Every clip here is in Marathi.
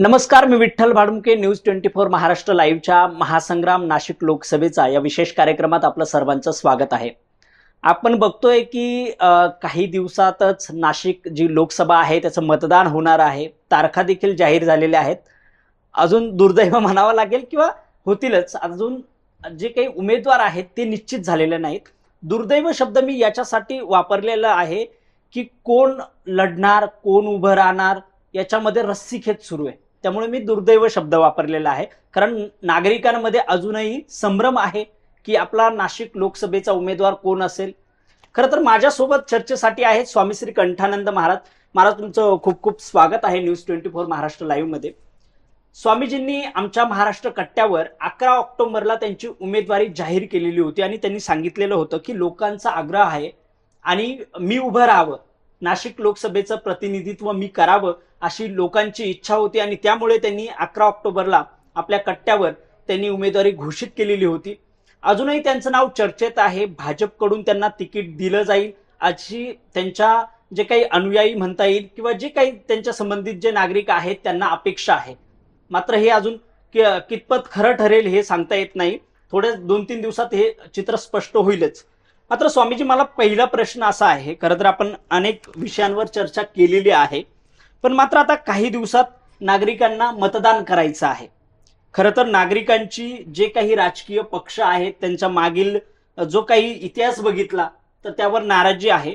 नमस्कार मी Vitthal Bhadmuke news twenty four Maharashtra लाईव्हच्या महासंग्राम नाशिक लोकसभेचा या विशेष कार्यक्रमात आपलं सर्वांचं स्वागत आहे. आपण बघतोय की काही दिवसातच नाशिक जी लोकसभा आहे त्याचं मतदान होणार आहे. तारखा देखील जाहीर झालेल्या आहेत. अजून दुर्दैव म्हणावं लागेल किंवा होतीलच. अजून जे काही उमेदवार आहेत ते निश्चित झालेले नाहीत. दुर्दैव शब्द मी याच्यासाठी वापरलेला आहे की कोण लढणार कोण उभं राहणार याच्यामध्ये रस्सीखेच सुरू आहे. त्यामुळे मी दुर्दैव शब्द वापरलेला आहे. कारण नागरिकांमध्ये अजूनही संभ्रम आहे की आपला नाशिक लोकसभेचा उमेदवार कोण असेल? खरं तर माझ्यासोबत चर्चेसाठी आहे स्वामी श्री कंठानंद महाराज. महाराज तुमचं खूप खूप स्वागत आहे न्यूज ट्वेंटी फोर महाराष्ट्र लाईव्हमध्ये स्वामीजींनी आमच्या महाराष्ट्र कट्ट्यावर अकरा ऑक्टोबरला त्यांची उमेदवारी जाहीर केलेली होती आणि त्यांनी सांगितलेलं होतं की लोकांचा आग्रह आहे आणि मी उभं राहावं. नाशिक लोकसभेचं प्रतिनिधित्व मी करावं. अशी लोकांची इच्छा होती आणि त्यामुळे त्यांनी अकरा ऑक्टोबरला आपल्या कट्ट्यावर त्यांनी उमेदवारी घोषित केलेली होती. अजूनही त्यांचं नाव चर्चेत आहे. भाजपकडून त्यांना तिकीट दिलं जाईल. अशी त्यांच्या जे काही अनुयायी म्हणता येईल किंवा जे काही त्यांच्या संबंधित जे नागरिक आहेत त्यांना अपेक्षा आहे. मात्र हे अजून कि- कितपत खरं ठरेल हे सांगता येत नाही. थोड्या दोन तीन दिवसात हे चित्र स्पष्ट होईलच. मात्र स्वामीजी मला पहिला प्रश्न असा आहे. खरं तर आपण अनेक विषयांवर चर्चा केलेली आहे. पण मात्र आता काही दिवसात नागरिकांना मतदान करायचं आहे. खरं तर नागरिकांची जे काही राजकीय पक्ष आहेत त्यांच्या मागील जो काही इतिहास बघितला तर त्यावर नाराजी आहे.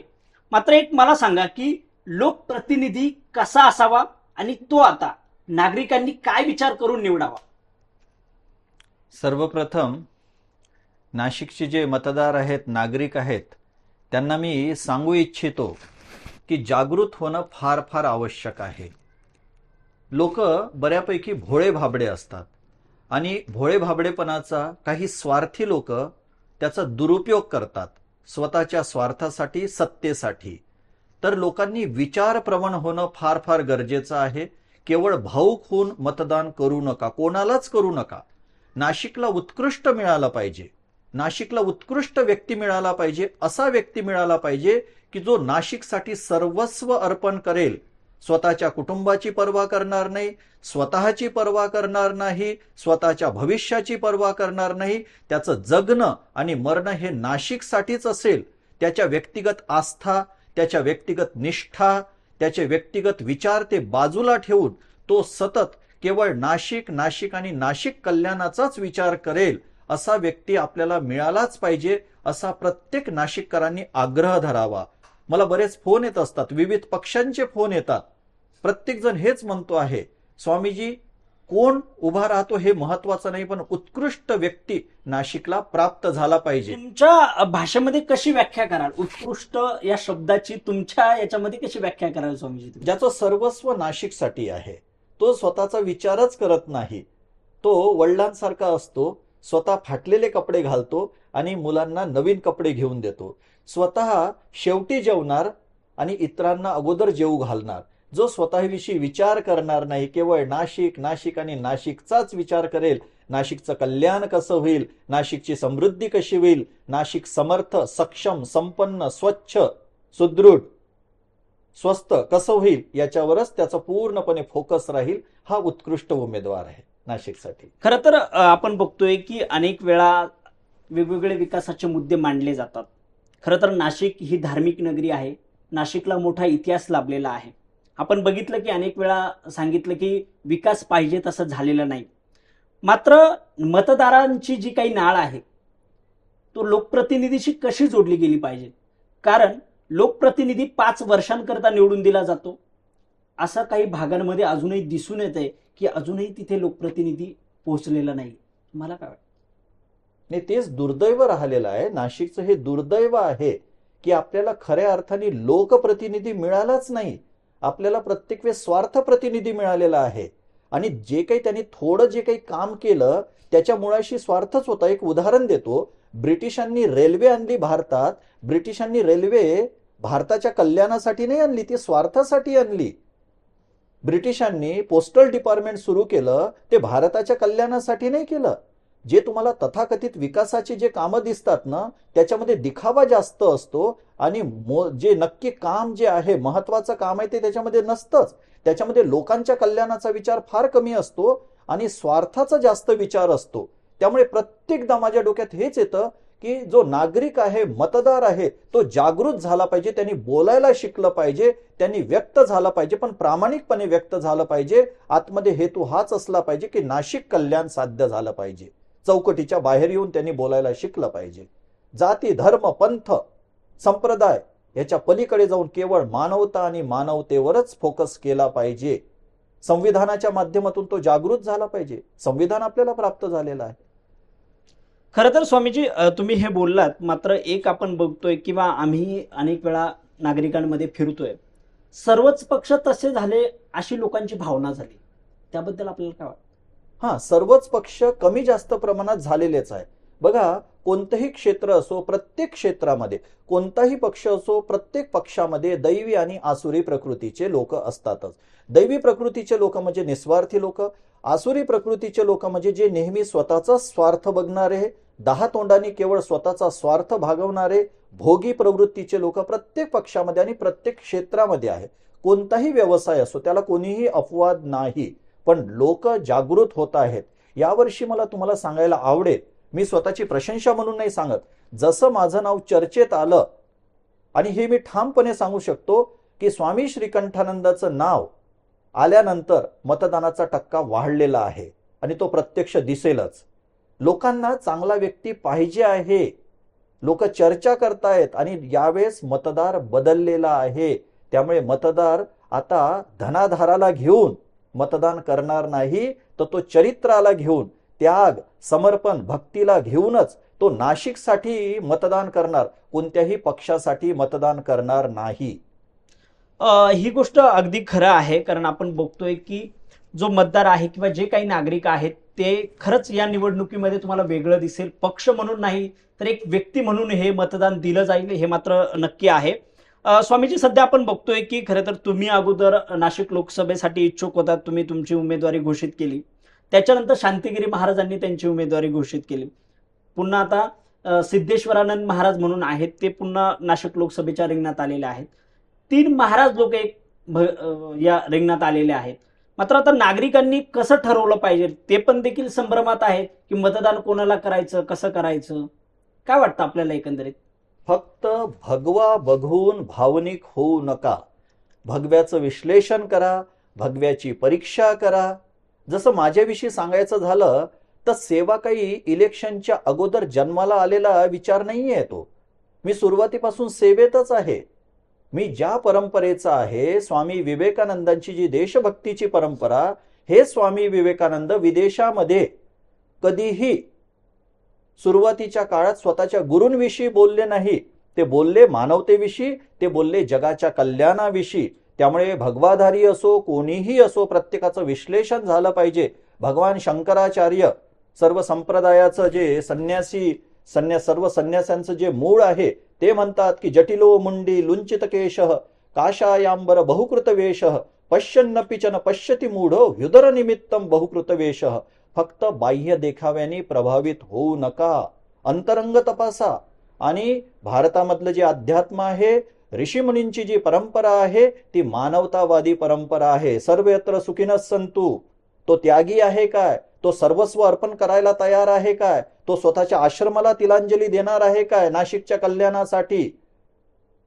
मात्र एक मला सांगा की लोकप्रतिनिधी कसा असावा आणि तो आता नागरिकांनी काय विचार करून निवडावा? सर्वप्रथम नाशिकचे जे मतदार आहेत नागरिक आहेत त्यांना मी सांगू इच्छितो की जागृत होणं फार फार आवश्यक आहे. लोक बऱ्यापैकी भोळे भाबडे असतात. आणि भोळे भाबडेपणाचा काही स्वार्थी लोक त्याचा दुरुपयोग करतात स्वतःच्या स्वार्थासाठी सत्तेसाठी. तर लोकांनी विचारप्रवण होणं फार फार गरजेचं आहे. केवळ भाऊक होऊन मतदान करू नका कोणालाच करू नका. नाशिकला उत्कृष्ट मिळाला पाहिजे. नाशिकला उत्कृष्ट व्यक्ती मिळाला पाहिजे असा व्यक्ती मिळाला पाहिजे की जो नाशिकसाठी सर्वस्व अर्पण करेल स्वतःच्या कुटुंबाची पर्वा करणार नाही स्वतःची पर्वा करणार नाही स्वतःच्या भविष्याची पर्वा करणार नाही त्याचं जगणं आणि मरणं हे नाशिकसाठीच असेल त्याच्या व्यक्तिगत आस्था त्याच्या व्यक्तिगत निष्ठा त्याचे व्यक्तिगत विचार ते बाजूला ठेवून तो सतत केवळ नाशिक नाशिक आणि नाशिक कल्याणाचाच विचार करेल असा व्यक्ती आपल्याला मिळालाच पाहिजे असा प्रत्येक नाशिककरांनी आग्रह धरावा. मला बरेच फोन येत असतात. विविध पक्षांचे फोन येतात. प्रत्येक जण हेच म्हणतो आहे स्वामीजी कोण उभा राहतो हे महत्वाचं नाही पण उत्कृष्ट व्यक्ती नाशिकला प्राप्त झाला पाहिजे. तुमच्या भाषेमध्ये कशी व्याख्या कराल? उत्कृष्ट या शब्दाची तुमच्या याच्यामध्ये कशी व्याख्या कराल स्वामीजी? ज्याचं सर्वस्व नाशिकसाठी आहे तो स्वतःचा विचारच करत नाही. तो वडिलांसारखा असतो स्वतः फाटलेले कपडे घालतो आणि मुलांना नवीन कपडे घेऊन देतो. स्वतः शेवटी जेवणार आणि इतरांना अगोदर जेवू घालणार. जो स्वतःविषयी विचार करणार नाही केवळ नाशिक नाशिक आणि नाशिकचाच विचार करेल नाशिकचं कल्याण कसं होईल नाशिकची समृद्धी कशी होईल नाशिक समर्थ सक्षम संपन्न स्वच्छ सुदृढ स्वस्त कसं होईल याच्यावरच त्याचा पूर्णपणे फोकस राहील हा उत्कृष्ट उमेदवार आहे. नाशिकसाठी. खरं तर आपण बघतोय की अनेक वेळा वेगवेगळे विकासाचे मुद्दे मांडले जातात. खरं तर नाशिक ही धार्मिक नगरी आहे. नाशिकला मोठा इतिहास लाभलेला आहे. आपण बघितलं की अनेक वेळा सांगितलं की विकास पाहिजे तसं झालेलं नाही. मात्र मतदारांची जी काही नाळ आहे तो लोकप्रतिनिधीशी कशी जोडली गेली पाहिजे? कारण लोकप्रतिनिधी पाच वर्षांकरता निवडून दिला जातो. असं काही भागांमध्ये अजूनही दिसून येत आहे की अजूनही तिथे लोकप्रतिनिधी पोहोचलेला नाही. मला काय वाटतं? नाही तेच दुर्दैव राहिलेलं आहे. नाशिकचं हे दुर्दैव आहे की आपल्याला खऱ्या अर्थाने लोकप्रतिनिधी मिळालाच नाही. आपल्याला प्रत्येक वेळेस स्वार्थ प्रतिनिधी मिळालेला आहे. आणि जे काही त्यांनी थोडं जे काही काम केलं त्याच्या मुळाशी स्वार्थच होता. एक उदाहरण देतो. ब्रिटिशांनी रेल्वे आणली भारतात. ब्रिटिशांनी रेल्वे भारताच्या कल्याणासाठी नाही आणली ती स्वार्थासाठी आणली. ब्रिटिशांनी पोस्टल डिपार्टमेंट सुरू केलं ते भारताच्या कल्याणासाठी नाही केलं. जे तुम्हाला तथाकथित विकासाची जे कामं दिसतात ना त्याच्यामध्ये दिखावा जास्त असतो आणि मो जे नक्की काम जे आहे महत्वाचं काम आहे ते त्याच्यामध्ये नसतंच. त्याच्यामध्ये लोकांच्या कल्याणाचा विचार फार कमी असतो आणि स्वार्थाचा जास्त विचार असतो. त्यामुळे प्रत्येकदा माझ्या डोक्यात हेच येतं की जो नागरिक आहे मतदार आहे तो जागृत झाला पाहिजे त्यांनी बोलायला शिकलं पाहिजे त्यांनी व्यक्त झाला पाहिजे पण प्रामाणिकपणे व्यक्त झालं पाहिजे आतमध्ये हेतू हाच असला पाहिजे की नाशिक कल्याण साध्य झालं पाहिजे. चौकटीच्या बाहेर येऊन त्यांनी बोलायला शिकलं पाहिजे. जाती धर्म पंथ संप्रदाय याच्या पलीकडे जाऊन केवळ मानवता आणि मानवतेवरच फोकस केला पाहिजे. संविधानाच्या माध्यमातून तो जागृत झाला पाहिजे. संविधान आपल्याला प्राप्त झालेलं आहे. खरं तर स्वामीजी तुम्ही हे बोललात मात्र एक आपण बघतोय किंवा आम्ही अनेक वेळा नागरिकांमध्ये फिरतोय. सर्वच पक्ष तसे झाले अशी लोकांची भावना झाली. त्याबद्दल आपल्याला काय वाटतं? हां सर्वच पक्ष कमी जास्त प्रमाणात झालेलेच आहे बघा कोणतंही क्षेत्र असो प्रत्येक क्षेत्रामध्ये कोणताही पक्ष असो प्रत्येक पक्षामध्ये दैवी आणि आसुरी प्रकृतीचे लोक असतातच. दैवी प्रकृतीचे लोक म्हणजे निस्वार्थी लोक आसुरी प्रकृतीचे लोक म्हणजे जे नेहमी स्वतःचा स्वार्थ बघणारे दहा तोंडांनी केवळ स्वतःचा स्वार्थ भागवणारे भोगी प्रवृत्तीचे लोक प्रत्येक पक्षामध्ये आणि प्रत्येक क्षेत्रामध्ये आहे. कोणताही व्यवसाय असो त्याला कोणीही अपवाद नाही. पण लोक जागृत होत आहेत. यावर्षी मला तुम्हाला सांगायला आवडेल मी स्वतःची प्रशंसा म्हणून नाही सांगत. जसं माझं नाव चर्चेत आलं आणि हे मी ठामपणे सांगू शकतो की स्वामी श्रीकंठानंदाचं नाव आल्यानंतर मतदानाचा टक्का वाढलेला आहे. आणि तो प्रत्यक्ष दिसेलच. लोकांना चांगला व्यक्ती पाहिजे आहे. लोक चर्चा करतायत आणि यावेळेस मतदार बदललेला आहे. त्यामुळे मतदार आता धनाधाराला घेऊन मतदान करणार नाही तर तो चरित्राला घेऊन त्याग समर्पण भक्तीला घेऊनच तो नाशिकसाठी मतदान करणार कोणत्याही पक्षासाठी मतदान करणार नाही. ही गोष्ट अगदी खरं आहे कारण आपण बघतोय की जो मतदार आहे किंवा जे काही नागरिक आहेत ते खरंच या निवडणुकीमध्ये तुम्हाला वेगळं दिसेल. पक्ष म्हणून नाही तर एक व्यक्ती म्हणून हे मतदान दिलं जाईल हे मात्र नक्की आहे. स्वामीजी सध्या आपण बघतोय की खरं तर तुम्ही अगोदर नाशिक लोकसभेसाठी इच्छुक होतात तुम्ही तुमची उमेदवारी घोषित केली. त्याच्यानंतर शांतिगिरी महाराजांनी त्यांची उमेदवारी घोषित केली. पुन्हा आता सिद्धेश्वरानंद महाराज म्हणून आहेत ते पुन्हा नाशिक लोकसभेच्या रिंगणात आलेले आहेत. तीन महाराज लोक एक भ- या रिंगणात आलेले आहेत. मात्र आता नागरिकांनी कसं ठरवलं पाहिजे? ते पण देखील संभ्रमात आहेत की मतदान कोणाला करायचं कसं करायचं? काय वाटतं आपल्याला एकंदरीत? फक्त भगवा बघून भावनिक होऊ नका. भगव्याचं विश्लेषण करा भगव्याची परीक्षा करा. जसं माझ्याविषयी सांगायचं झालं तर सेवा काही इलेक्शनच्या अगोदर जन्माला आलेला विचार नाही आहे तो. मी सुरुवातीपासून सेवेतच आहे. मी ज्या परंपरेचा आहे स्वामी विवेकानंदांची जी देशभक्तीची परंपरा हे स्वामी विवेकानंद विदेशामध्ये कधीही सुरुवातीच्या काळात स्वतःच्या गुरूंविषयी बोलले नाही. ते बोलले मानवतेविषयी ते बोलले जगाच्या कल्याणाविषयी. त्यामुळे भगवाधारी असो कोणीही असो प्रत्येकाचं विश्लेषण झालं पाहिजे. भगवान शंकराचार्य सर्व संप्रदायाचं जे संन्यासी संन्या सर्व संन्यासांचं जे मूळ आहे ते म्हणतात की जटिलो मुंडी लुंचित केश काशायांबर बहुकृत वेश पश्यन्नपि च न पश्यती मूढ व्युदर निमित्तम बहुकृत वेश फक्त बाह्य देखाव्याने प्रभावित होऊ नका. अंतरंग तपासा. आणि भारतामधलं जे अध्यात्म आहे ऋषीमुनींची जी परंपरा आहे ती मानवतावादी परंपरा आहे. सर्वत्र सुखीनच संतू तो त्यागी आहे काय? तो सर्वस्व अर्पण करायला तयार आहे काय? तो स्वतःच्या आश्रमाला तिलांजली देणार आहे काय? नाशिकच्या कल्याणासाठी.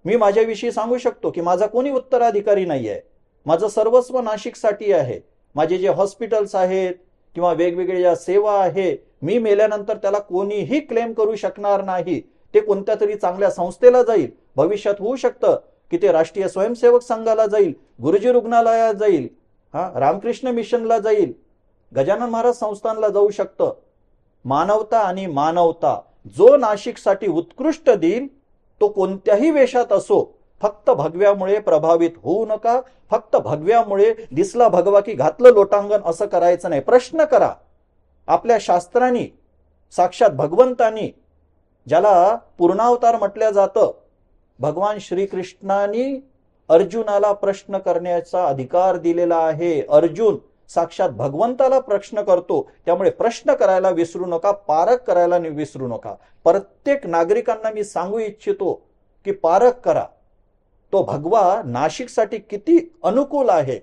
मी माझ्याविषयी सांगू शकतो की माझा कोणी उत्तराधिकारी नाही आहे माझं सर्वस्व नाशिकसाठी आहे. माझे जे हॉस्पिटल्स आहेत किंवा वेगवेगळ्या ज्या सेवा आहे मी मेल्यानंतर त्याला कोणीही क्लेम करू शकणार नाही. ते कोणत्या तरी चांगल्या संस्थेला जाईल. भविष्यात होऊ शकतं की ते राष्ट्रीय स्वयंसेवक संघाला जाईल गुरुजी रुग्णालयात जाईल हा रामकृष्ण मिशनला जाईल. गजानन महाराज संस्थानला जाऊ शकतं. मानवता आणि मानवता जो नाशिकसाठी उत्कृष्ट देईल तो कोणत्याही वेशात असो फक्त भगव्यामुळे प्रभावित होऊ नका फक्त भगव्यामुळे दिसला भगवा की घातलं लोटांगण असं करायचं नाही. प्रश्न करा. आपल्या शास्त्रांनी साक्षात भगवंतांनी ज्याला पूर्णावतार म्हटलं जातं भगवान श्रीकृष्णांनी अर्जुनाला प्रश्न करण्याचा अधिकार दिलेला आहे. अर्जुन साक्षात भगवंताला प्रश्न करतो त्यामुळे प्रश्न करायला विसरू नका पारख करायला विसरू नका. प्रत्येक नागरिकांना मी सांगू इच्छितो की पारख करा. तो भगवा नाशिकसाठी किती अनुकूल आहे?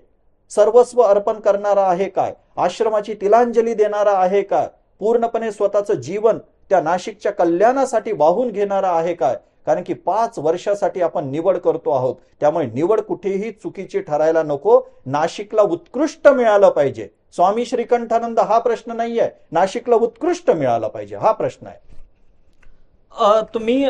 सर्वस्व अर्पण करणारा आहे काय? आश्रमाची तिलांजली देणारा आहे काय? पूर्णपणे स्वतःचं जीवन त्या नाशिकच्या कल्याणासाठी वाहून घेणारा आहे काय? कारण की पाच वर्षासाठी आपण निवड करतो आहोत. त्यामुळे निवड कुठेही चुकीची ठरायला नको. नाशिकला उत्कृष्ट मिळालं पाहिजे. स्वामी श्रीकंठानंद हा प्रश्न नाही आहे नाशिकला उत्कृष्ट मिळालं पाहिजे. हा प्रश्न आहे. तुम्ही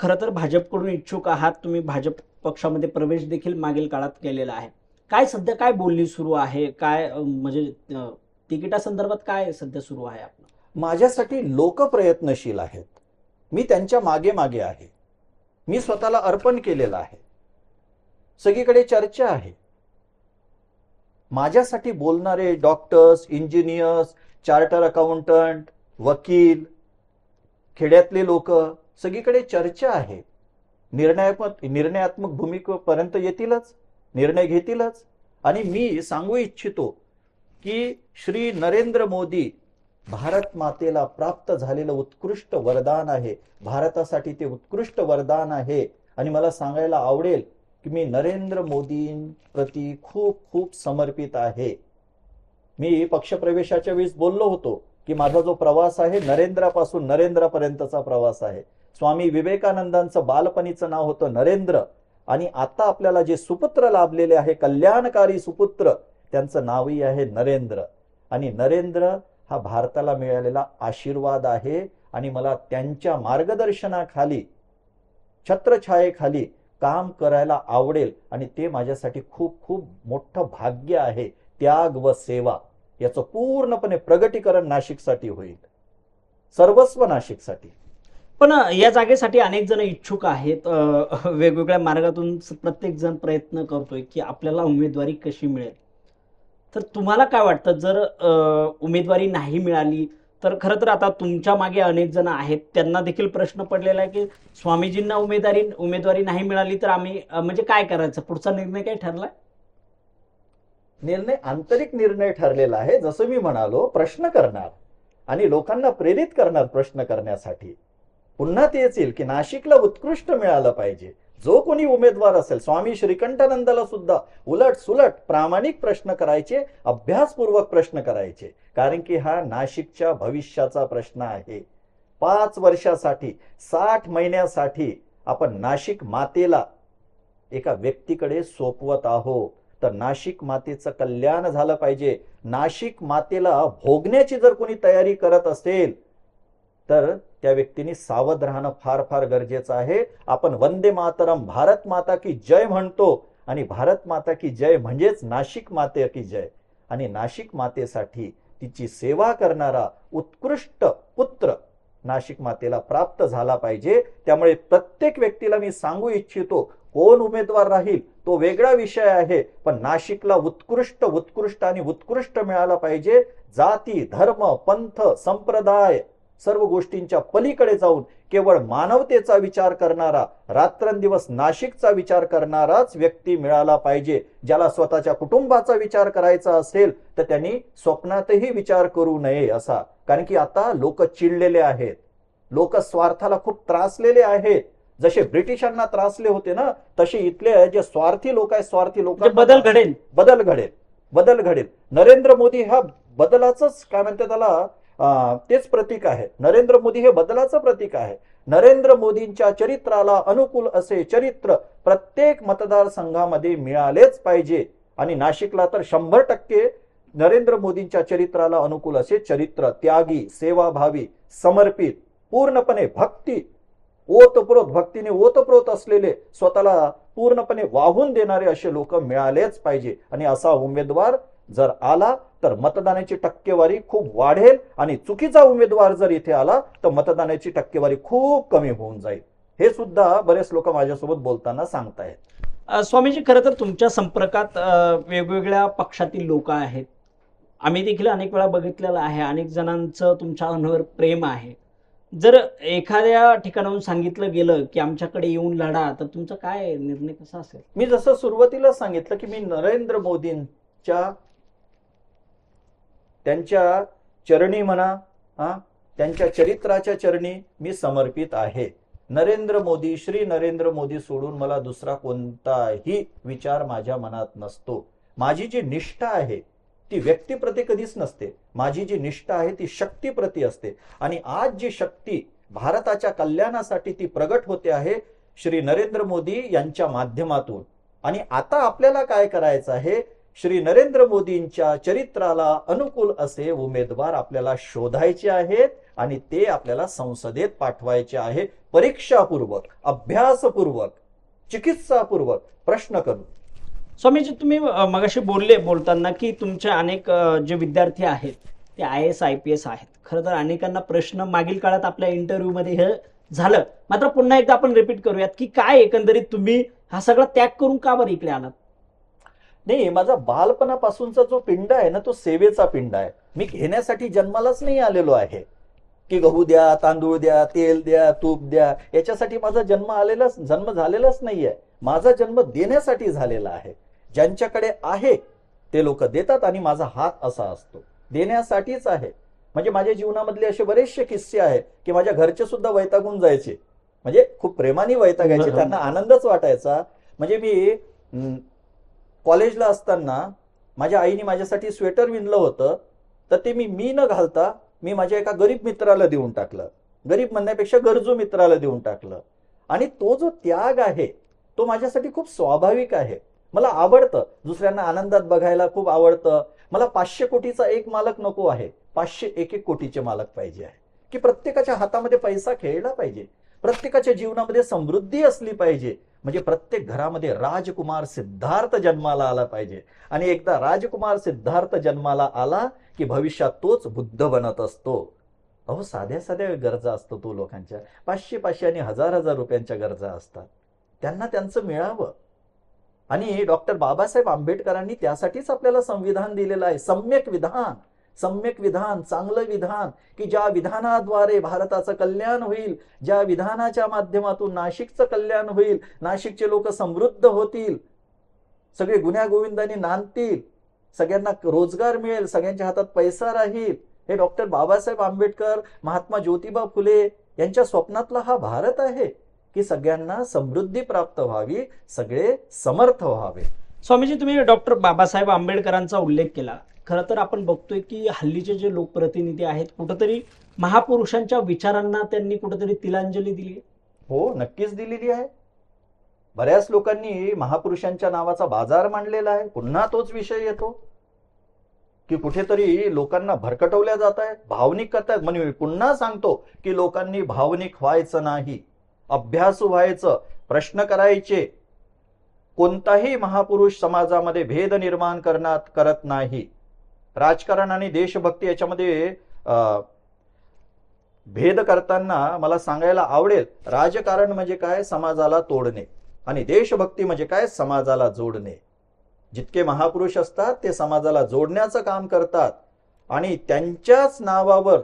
खरं तर भाजपकडून इच्छुक आहात. तुम्ही भाजप पक्षामध्ये प्रवेश देखील मागील काळात केलेला आहे. काय सध्या काय बोलणी सुरू आहे? काय म्हणजे तिकिटासंदर्भात काय सध्या सुरू आहे आपलं? माझ्यासाठी लोक प्रयत्नशील आहेत. मी त्यांच्या मागे मागे आहे. मी स्वतःला अर्पण केलेलं आहे. सगळीकडे चर्चा आहे. माझ्यासाठी बोलणारे डॉक्टर्स इंजिनियर्स चार्टर अकाउंटंट वकील खेड्यातले लोक सगळीकडे चर्चा आहे. निर्णयात्मक निर्णयात्मक भूमिकेपर्यंत येतीलच निर्णय घेतीलच. आणि मी सांगू इच्छितो की श्री नरेंद्र मोदी भारत मातेला प्राप्त झालेलं उत्कृष्ट वरदान आहे. भारतासाठी ते उत्कृष्ट वरदान आहे. आणि मला सांगायला आवडेल की मी नरेंद्र मोदींप्रती खूप खूप समर्पित आहे. मी पक्षप्रवेशाच्या वेळेस बोललो होतो की माझा जो प्रवास आहे नरेंद्रापासून नरेंद्रापर्यंतचा प्रवास आहे. स्वामी विवेकानंदांचं बालपणीचं नाव होतं नरेंद्र. आणि आता आपल्याला जे सुपुत्र लाभलेले आहे कल्याणकारी सुपुत्र त्यांचं नावही आहे नरेंद्र. आणि नरेंद्र हा भारताला मिळालेला आशीर्वाद आहे आणि मला त्यांच्या मार्गदर्शनाखाली छत्रछायेखाली काम करायला आवडेल आणि ते माझ्यासाठी खूप खूप मोठं भाग्य आहे. त्याग व सेवा याचं पूर्णपणे प्रगटीकरण नाशिकसाठी होईल. सर्वस्व नाशिकसाठी. पण या जागेसाठी अनेक जण इच्छुक आहेत. वेगवेगळ्या मार्गातून प्रत्येक जण प्रयत्न करतोय की आपल्याला उमेदवारी कशी मिळेल? तर तुम्हाला काय वाटतं? जर उमेदवारी नाही मिळाली तर खरं तर आता तुमच्या मागे अनेक जण आहेत. त्यांना देखील प्रश्न पडलेला आहे की स्वामीजींना उमेदवारी उमेदवारी नाही मिळाली तर आम्ही म्हणजे काय करायचं? पुढचा निर्णय काय ठरलाय? निर्णय आंतरिक निर्णय ठरलेला आहे. जसं मी म्हणालो प्रश्न करणार आणि लोकांना प्रेरित करणार प्रश्न करण्यासाठी. पुन्हा ते येतील की नाशिकला उत्कृष्ट मिळालं पाहिजे. जो कोणी उमेदवार असेल स्वामी श्रीकंठानंदाला सुद्धा उलट सुलट प्रामाणिक प्रश्न करायचे अभ्यासपूर्वक प्रश्न करायचे. कारण की हा नाशिकच्या भविष्याचा प्रश्न आहे. पाच वर्षासाठी साठ महिन्यासाठी आपण नाशिक मातेला एका व्यक्तीकडे सोपवत आहोत. तर नाशिक मातेचं कल्याण झालं पाहिजे. नाशिक मातेला भोगण्याची जर कोणी तयारी करत असेल तर त्या व्यक्तीने सावध राहणं फार फार गरजेचं आहे. आपण वंदे मातरम भारत माता की जय म्हणतो आणि भारत माता की जय म्हणजेच नाशिक माते की जय. आणि नाशिक मातेसाठी तिची सेवा करणारा उत्कृष्ट पुत्र नाशिक मातेला प्राप्त झाला पाहिजे. त्यामुळे प्रत्येक व्यक्तीला मी सांगू इच्छितो कोण उमेदवार राहील तो वेगळा विषय आहे पण नाशिकला उत्कृष्ट उत्कृष्ट आणि उत्कृष्ट मिळाला पाहिजे. जाती धर्म पंथ संप्रदाय सर्व गोष्टींच्या पलीकडे जाऊन केवळ मानवतेचा विचार करणारा रात्रंदिवस नाशिकचा विचार करणाराच व्यक्ती मिळाला पाहिजे ज्याला स्वतःच्या कुटुंबाचा विचार करायचा असेल तर त्यांनी स्वप्नातही विचार करू नये असा. कारण की आता लोक चिडलेले आहेत. लोक स्वार्थाला खूप त्रासलेले आहेत. जसे ब्रिटिशांना त्रासले होते ना तसे इथले जे स्वार्थी लोक आहेत स्वार्थी लोक बदल घडेल. बदल घडेल. बदल घडेल. नरेंद्र मोदी हा बदलाचंच काय म्हणते त्याला तेच प्रतीक आहे. नरेंद्र मोदी हे बदलाचं प्रतीक आहे. नरेंद्र मोदींच्या चरित्राला अनुकूल असे चरित्र प्रत्येक मतदारसंघामध्ये मिळालेच पाहिजे. आणि नाशिकला तर शंभर टक्के नरेंद्र मोदींच्या चरित्राला अनुकूल असे चरित्र त्यागी सेवाभावी समर्पित पूर्णपणे भक्ती ओतप्रोत भक्तीने ओतप्रोत असलेले स्वतःला पूर्णपणे वाहून देणारे असे लोक मिळालेच पाहिजे. आणि असा उमेदवार जर आला तर मतदानाची टक्केवारी खूप वाढेल आणि चुकीचा उमेदवार जर इथे आला तर मतदानाची टक्केवारी खूप कमी होऊन जाईल. हे सुद्धा बरेच लोक माझ्यासोबत बोलताना सांगतायत. स्वामीजी खरं तर तुमच्या संपर्कात वेगवेगळ्या पक्षातील लोक आहेत. आम्ही देखील अनेक वेळा बघितलेलं आहे अनेक जणांचं तुमच्या अनवर प्रेम आहे. जर एखाद्या ठिकाणाहून सांगितलं गेलं की आमच्याकडे येऊन लढा तर तुमचा काय निर्णय कसा असेल? मी जसं सुरुवातीला सांगितलं की मी नरेंद्र मोदींच्या त्यांच्या चरणी म्हणा हा त्यांच्या चरित्राच्या चरणी मी समर्पित आहे. नरेंद्र मोदी श्री नरेंद्र मोदी सोडून मला दुसरा कोणताही विचार माझ्या मनात नसतो. माझी जी निष्ठा आहे ती व्यक्तीप्रती कधीच नसते. माझी जी निष्ठा आहे ती शक्तीप्रती असते. आणि आज जी शक्ती भारताच्या कल्याणासाठी ती प्रगट होते आहे श्री नरेंद्र मोदी यांच्या माध्यमातून. आणि आता आपल्याला काय करायचं आहे श्री नरेंद्र मोदींच्या चरित्राला अनुकूल असे उमेदवार आपल्याला शोधायचे आहेत आणि ते आपल्याला संसदेत पाठवायचे आहे परीक्षापूर्वक अभ्यासपूर्वक चिकित्सापूर्वक प्रश्न करून. स्वामीजी तुम्ही मगाशी बोलले बोलताना की तुमचे अनेक जे विद्यार्थी आहेत ते I S I P S आहेत. खरं तर अनेकांना प्रश्न मागील काळात आपल्या इंटरव्ह्यूमध्ये हे झालं. मात्र पुन्हा एकदा आपण रिपीट करूयात की काय एकंदरीत तुम्ही हा सगळा त्याग करून का बरं इकडे आलात? नाही माझा बालपणापासूनचा जो पिंड आहे ना तो सेवेचा पिंड आहे. मी घेण्यासाठी जन्मालाच नाही आलेलो आहे. की गहू द्या तांदूळ द्या तेल द्या तूप द्या याच्यासाठी माझा जन्म आलेलाच जन्म झालेलाच नाहीये. माझा जन्म देण्यासाठी झालेला आहे. ज्यांच्याकडे आहे ते लोक देतात आणि माझा हात असा असतो. देण्यासाठीच आहे. म्हणजे माझ्या जीवनामधले असे बरेचसे किस्से आहेत की माझ्या घरचे सुद्धा वैतागून जायचे. म्हणजे खूप प्रेमाने वैतागायचे. त्यांना आनंदच वाटायचा. म्हणजे मी कॉलेजला असताना माझ्या आईने माझ्यासाठी स्वेटर विणलं होतं तर ते मी मी न घालता मी माझ्या एका गरीब मित्राला देऊन टाकलं. गरीब म्हणण्यापेक्षा गरजू मित्राला देऊन टाकलं. आणि तो जो त्याग आहे तो माझ्यासाठी खूप स्वाभाविक आहे. मला आवडतं. दुसऱ्यांना आनंदात बघायला खूप आवडतं. मला पाचशे कोटीचा एक मालक नको आहे. पाचशे एक एक कोटीचे मालक पाहिजे आहे. की प्रत्येकाच्या हातामध्ये पैसा खेळला पाहिजे. प्रत्येकाच्या जीवनामध्ये समृद्धी असली पाहिजे. म्हणजे प्रत्येक घरामध्ये राजकुमार सिद्धार्थ जन्माला आला पाहिजे. आणि एकदा राजकुमार सिद्धार्थ जन्माला आला की भविष्यात तोच बुद्ध बनत असतो. अहो साध्या साध्या गरजा असतो तो लोकांच्या. पाचशे पाचशे आणि हजार हजार रुपयांच्या गरजा असतात. त्यांना त्यांचं मिळावं. आणि डॉक्टर बाबासाहेब आंबेडकरांनी त्यासाठीच आपल्याला संविधान दिलेलं आहे. सम्यक विधान. सम्यक विधान चांगलं विधान की ज्या विधानाद्वारे भारताचं कल्याण होईल ज्या विधानाच्या माध्यमातून नाशिकचं कल्याण होईल नाशिकचे लोक समृद्ध होतील सगळे गुन्ह्यागोविंदाने नांदतील सगळ्यांना रोजगार मिळेल सगळ्यांच्या हातात पैसा राहील. हे डॉक्टर बाबासाहेब आंबेडकर महात्मा ज्योतिबा फुले यांच्या स्वप्नातला हा भारत आहे की सगळ्यांना समृद्धी प्राप्त व्हावी सगळे समर्थ व्हावे. स्वामीजी तुम्ही डॉक्टर बाबासाहेब आंबेडकरांचा उल्लेख केला. खरं तर आपण बघतोय की हल्लीचे जे लोकप्रतिनिधी आहेत कुठंतरी महापुरुषांच्या विचारांना त्यांनी कुठंतरी तिलांजली दिली हो नक्कीच दिलेली आहे. बऱ्याच लोकांनी महापुरुषांच्या नावाचा बाजार मांडलेला आहे. पुन्हा तोच विषय येतो. की कुठेतरी लोकांना भरकटवल्या जात आहेत भावनिक करतायत म्हणजे मी पुन्हा सांगतो की लोकांनी भावनिक व्हायचं नाही. अभ्यासू व्हायचं प्रश्न करायचे. कोणताही महापुरुष समाजामध्ये भेद निर्माण करण्यात करत नाही. राजकारण आणि देशभक्ती याच्यामध्ये भेद करताना मला सांगायला आवडेल. राजकारण म्हणजे काय? समाजाला तोडणे. आणि देशभक्ती म्हणजे काय? समाजाला जोडणे. जितके महापुरुष असतात ते समाजाला जोडण्याचं काम करतात. आणि त्यांच्याच नावावर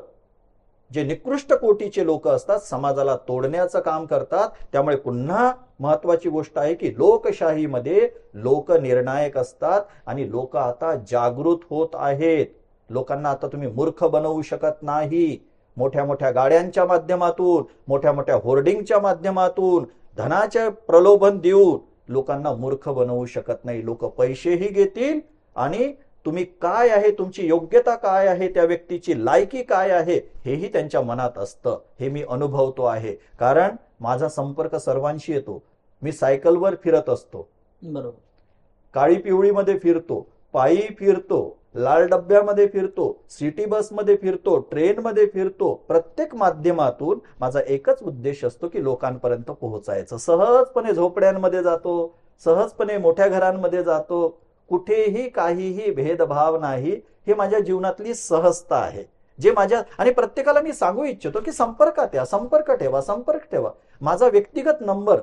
जे निकृष्ट कोटीचे लोक असतात समाजाला तोडण्याचं काम करतात त्यामुळे पुन्हा महत्वाची गोष्ट आहे की लोकशाहीमध्ये लोक निर्णायक असतात आणि लोक आता जागृत होत आहेत. लोकांना आता तुम्ही मूर्ख बनवू शकत नाही. मोठ्या मोठ्या गाड्यांच्या माध्यमातून मोठ्या मोठ्या होर्डिंगच्या माध्यमातून धनाचे प्रलोभन देऊन लोकांना मूर्ख बनवू शकत नाही. लोक पैसेही घेतील आणि तुम्ही काय आहे तुमची योग्यता काय आहे त्या व्यक्तीची लायकी काय आहे हेही त्यांच्या मनात असतं. हे मी अनुभवतो आहे. कारण माझा संपर्क सर्वांशी येतो. मी सायकलवर फिरत असतो. बरोबर. काळी पिवळीमध्ये फिरतो पायी फिरतो लाल डब्यामध्ये फिरतो सिटी बसमध्ये फिरतो ट्रेनमध्ये फिरतो प्रत्येक माध्यमातून माझा एकच उद्देश असतो की लोकांपर्यंत पोहोचायचं. सहजपणे झोपड्यांमध्ये जातो सहजपणे मोठ्या घरांमध्ये जातो कुठेही काहीही भेदभाव नाही हे माझ्या जीवनातली सहजता आहे. जे माझ्या आणि प्रत्येकाला मी सांगू इच्छितो की संपर्कात या संपर्क ठेवा संपर्क ठेवा. माझा व्यक्तिगत नंबर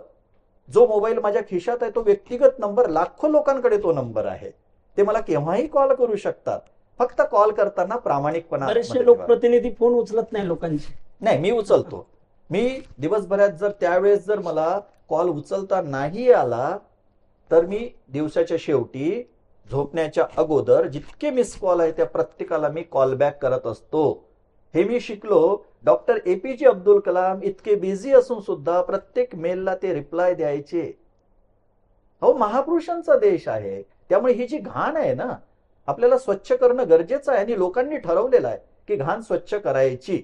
जो मोबाईल माझ्या खिशात आहे तो व्यक्तिगत नंबर लाखो लोकांकडे तो नंबर आहे. ते मला केव्हाही कॉल करू शकतात. फक्त कॉल करताना प्रामाणिकपणा बरेचसे. लोकप्रतिनिधी फोन उचलत नाही लोकांचे. नाही मी उचलतो. मी दिवसभरात जर त्यावेळेस जर मला कॉल उचलता नाही आला तर मी दिवसाच्या शेवटी झोपण्याच्या अगोदर जितके मिस कॉल आहे त्या प्रत्येकाला मी कॉल बॅक करत असतो. हे मी शिकलो. डॉक्टर एपीजे अब्दुल कलाम इतके बिझी असून सुद्धा प्रत्येक मेलला ते रिप्लाय द्यायचे. हो महापुरुषांचा देश आहे. त्यामुळे ही जी घाण आहे ना आपल्याला स्वच्छ करणं गरजेचं आहे आणि लोकांनी ठरवलेलं आहे की घाण स्वच्छ करायची.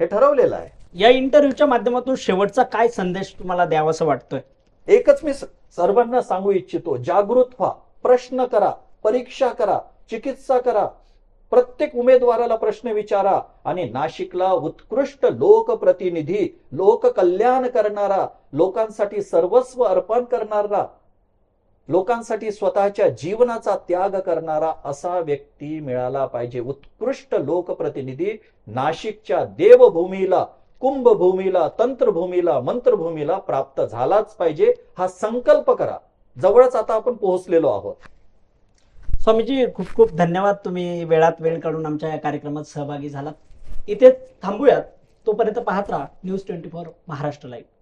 हे ठरवलेलं आहे. या इंटरव्ह्यूच्या माध्यमातून शेवटचा काय संदेश तुम्हाला द्यावासा वाटतोय? एकच मी सर्वांना सांगू इच्छितो जागृत व्हा. प्रश्न करा परीक्षा करा चिकित्सा करा. प्रत्येक उमेदवाराला प्रश्न विचारा आणि नाशिकला उत्कृष्ट लोकप्रतिनिधी लोककल्याण करणारा लोकांसाठी सर्वस्व अर्पण करणारा लोकांसाठी स्वतःच्या जीवनाचा त्याग करणारा असा व्यक्ती मिळाला पाहिजे. उत्कृष्ट लोकप्रतिनिधी नाशिकच्या देवभूमीला कुंभभूमीला तंत्रभूमीला मंत्रभूमीला प्राप्त झालाच पाहिजे. हा संकल्प करा. जवळच आता आपण पोहोचलेलो आहोत. स्वामीजी खूप खूप धन्यवाद तुम्ही वेळात वेळ काढून आमच्या या कार्यक्रमात सहभागी झालात. इथे थांबूयात. तोपर्यंत पाहत राहा news twenty four Maharashtra live